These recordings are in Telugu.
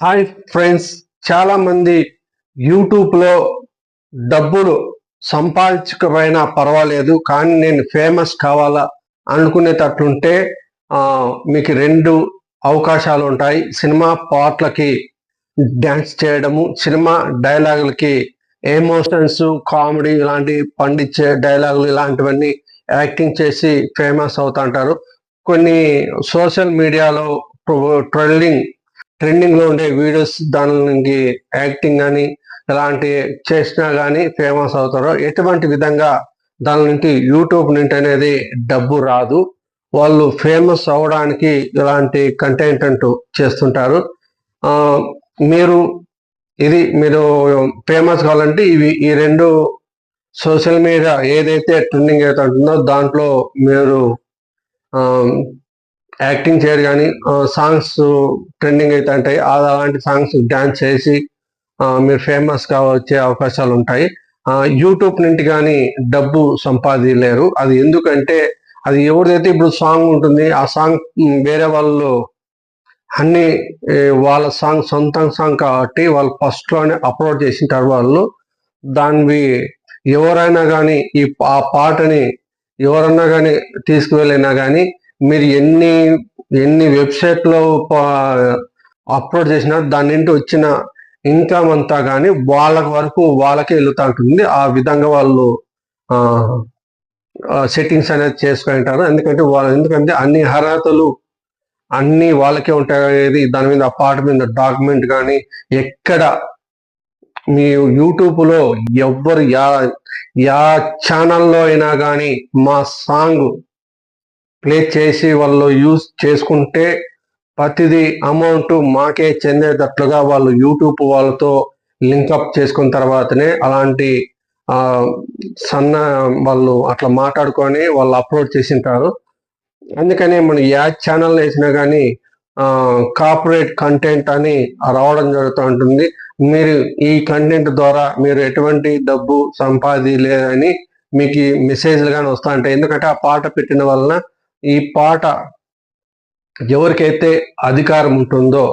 హాయ్ ఫ్రెండ్స్ చాలా మంది యూట్యూబ్లో డబ్బులు సంపాదించకపోయినా పర్వాలేదు కానీ నేను ఫేమస్ కావాలా అనుకునేటట్లుంటే మీకు రెండు అవకాశాలు ఉంటాయి. సినిమా పాటలకి డ్యాన్స్ చేయడము సినిమా డైలాగులకి ఎమోషన్స్ కామెడీ ఇలాంటి పండించే డైలాగులు ఇలాంటివన్నీ యాక్టింగ్ చేసి ఫేమస్ అవుతుంటారు కొన్ని సోషల్ మీడియాలో ట్రెండింగ్ ట్రెండింగ్లో ఉండే వీడియోస్ దానికి యాక్టింగ్ కానీ ఎలాంటి చేసినా కానీ ఫేమస్ అవుతారో ఎటువంటి విధంగా దాని నుండి యూట్యూబ్ నుండి అనేది డబ్బు రాదు. వాళ్ళు ఫేమస్ అవడానికి ఇలాంటి కంటెంట్ అంటూ చేస్తుంటారు మీరు ఇది మీరు ఫేమస్ కావాలంటే ఇవి ఈ రెండు సోషల్ మీడియా ఏదైతే ట్రెండింగ్ అయితే ఉంటుందో దాంట్లో మీరు యాక్టింగ్ చేయరు కానీ సాంగ్స్ ట్రెండింగ్ అయితే ఉంటాయి అలాంటి సాంగ్స్ డ్యాన్స్ చేసి మీరు ఫేమస్గా వచ్చే అవకాశాలు ఉంటాయి. యూట్యూబ్ నుండి కానీ డబ్బు సంపాదించలేరు. అది ఎందుకంటే అది ఎవరిదైతే ఇప్పుడు సాంగ్ ఉంటుంది ఆ సాంగ్ వేరే వాళ్ళు అన్ని వాళ్ళ సాంగ్ సొంత సాంగ్ కాబట్టి వాళ్ళు ఫస్ట్లోనే అప్లోడ్ చేసింటారు వాళ్ళు. దాన్ని ఎవరైనా కానీ ఈ ఆ పాటని ఎవరన్నా కానీ తీసుకువెళ్ళినా కానీ మీరు ఎన్ని ఎన్ని వెబ్సైట్లో అప్లోడ్ చేసినా దాని నుండి వచ్చిన ఇన్కమ్ అంతా కానీ వాళ్ళ వరకు వాళ్ళకే వెళ్తూ ఉంటుంది. ఆ విధంగా వాళ్ళు సెట్టింగ్స్ అనేది చేసుకుంటారు ఎందుకంటే వాళ్ళు ఎందుకంటే అన్ని అర్హతలు అన్ని వాళ్ళకే ఉంటాయి. దాని మీద ఆ పాట మీద డాక్యుమెంట్ కానీ ఎక్కడ మీ యూట్యూబ్లో ఎవ్వరు యా యా ఛానల్లో అయినా కానీ మా సాంగ్ ప్లే చేసి వాళ్ళు యూజ్ చేసుకుంటే ప్రతిదీ అమౌంట్ మాకే చెందేటట్లుగా వాళ్ళు యూట్యూబ్ వాళ్ళతో లింకప్ చేసుకున్న తర్వాతనే అలాంటి సన్న వాళ్ళు అట్లా మాట్లాడుకొని వాళ్ళు అప్లోడ్ చేసింటారు. అందుకని మనం యాడ్ ఛానల్ వేసినా కానీ కార్పొరేట్ కంటెంట్ అని రావడం జరుగుతూ ఉంటుంది మీరు ఈ కంటెంట్ ద్వారా మీరు ఎటువంటి డబ్బు సంపాదిలేదని మీకు మెసేజ్లు కానీ వస్తూ ఉంటాయి. ఎందుకంటే ఆ పాట పెట్టిన వలన ఈ పాట ఎవరికైతే అధికారం ఉంటుందో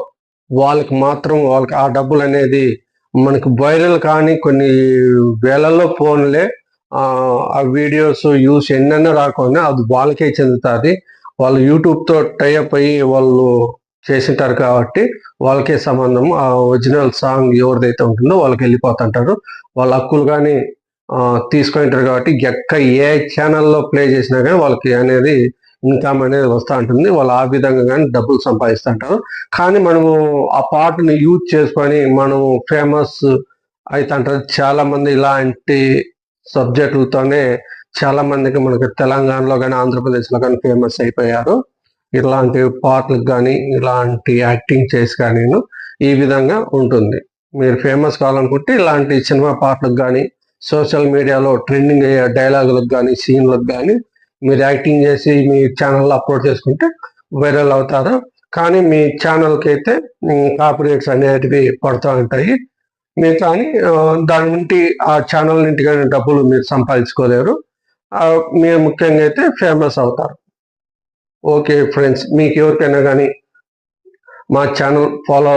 వాళ్ళకి మాత్రం వాళ్ళకి ఆ డబ్బులు అనేది మనకు వైరల్ కానీ కొన్ని వేలల్లో ఫోన్లే ఆ వీడియోస్ యూస్ ఎన్నైనా రాకుండా అది వాళ్ళకే చెందుతుంది. వాళ్ళు యూట్యూబ్తో టైఅప్ అయ్యి వాళ్ళు చేసింటారు కాబట్టి వాళ్ళకే సంబంధం. ఆ ఒరిజినల్ సాంగ్ ఎవరిదైతే ఉంటుందో వాళ్ళకి వెళ్ళిపోతుంటారు. వాళ్ళ హక్కులు కానీ తీసుకుంటారు కాబట్టి ఎక్క ఏ ఛానల్లో ప్లే చేసినా కానీ వాళ్ళకి అనేది ఇన్కమ్ అనేది వస్తూ ఉంటుంది వాళ్ళు ఆ విధంగా కానీ డబ్బులు సంపాదిస్తుంటారు కానీ మనము ఆ పాటని యూజ్ చేసుకొని మనము ఫేమస్ అవుతుంటారు చాలా మంది ఇలాంటి సబ్జెక్టులతోనే చాలా మందికి మనకి తెలంగాణలో కానీ ఆంధ్రప్రదేశ్లో కానీ ఫేమస్ అయిపోయారు. ఇలాంటి పాటలకు కానీ ఇలాంటి యాక్టింగ్ చేసి కానీ ఈ విధంగా ఉంటుంది. మీరు ఫేమస్ కావాలనుకుంటే ఇలాంటి సినిమా పాటలకు కానీ సోషల్ మీడియాలో ట్రెండింగ్ అయ్యే డైలాగులకు కానీ సీన్లకు కానీ మీరు యాక్టింగ్ చేసి మీ ఛానల్లో అప్లోడ్ చేసుకుంటే వైరల్ అవుతారు. కానీ మీ ఛానల్కి అయితే కాపరేట్స్ అనేటివి పడుతూ ఉంటాయి. మీరు కానీ దాని నుండి ఆ ఛానల్ నుండి కానీ డబ్బులు మీరు సంపాదించుకోలేరు. మీరు ముఖ్యంగా అయితే ఫేమస్ అవుతారు. ఓకే ఫ్రెండ్స్ మీకు ఎవరికైనా కానీ మా ఛానల్ ఫాలో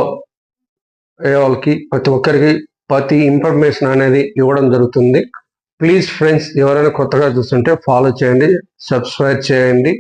అయ్యే వాళ్ళకి ప్రతి ఒక్కరికి ప్రతి ఇన్ఫర్మేషన్ అనేది ఇవ్వడం జరుగుతుంది. ప్లీజ్ ఫ్రెండ్స్ ఎవరైనా కొత్తగా చూస్తుంటే ఫాలో చేయండి సబ్స్క్రైబ్ చేయండి.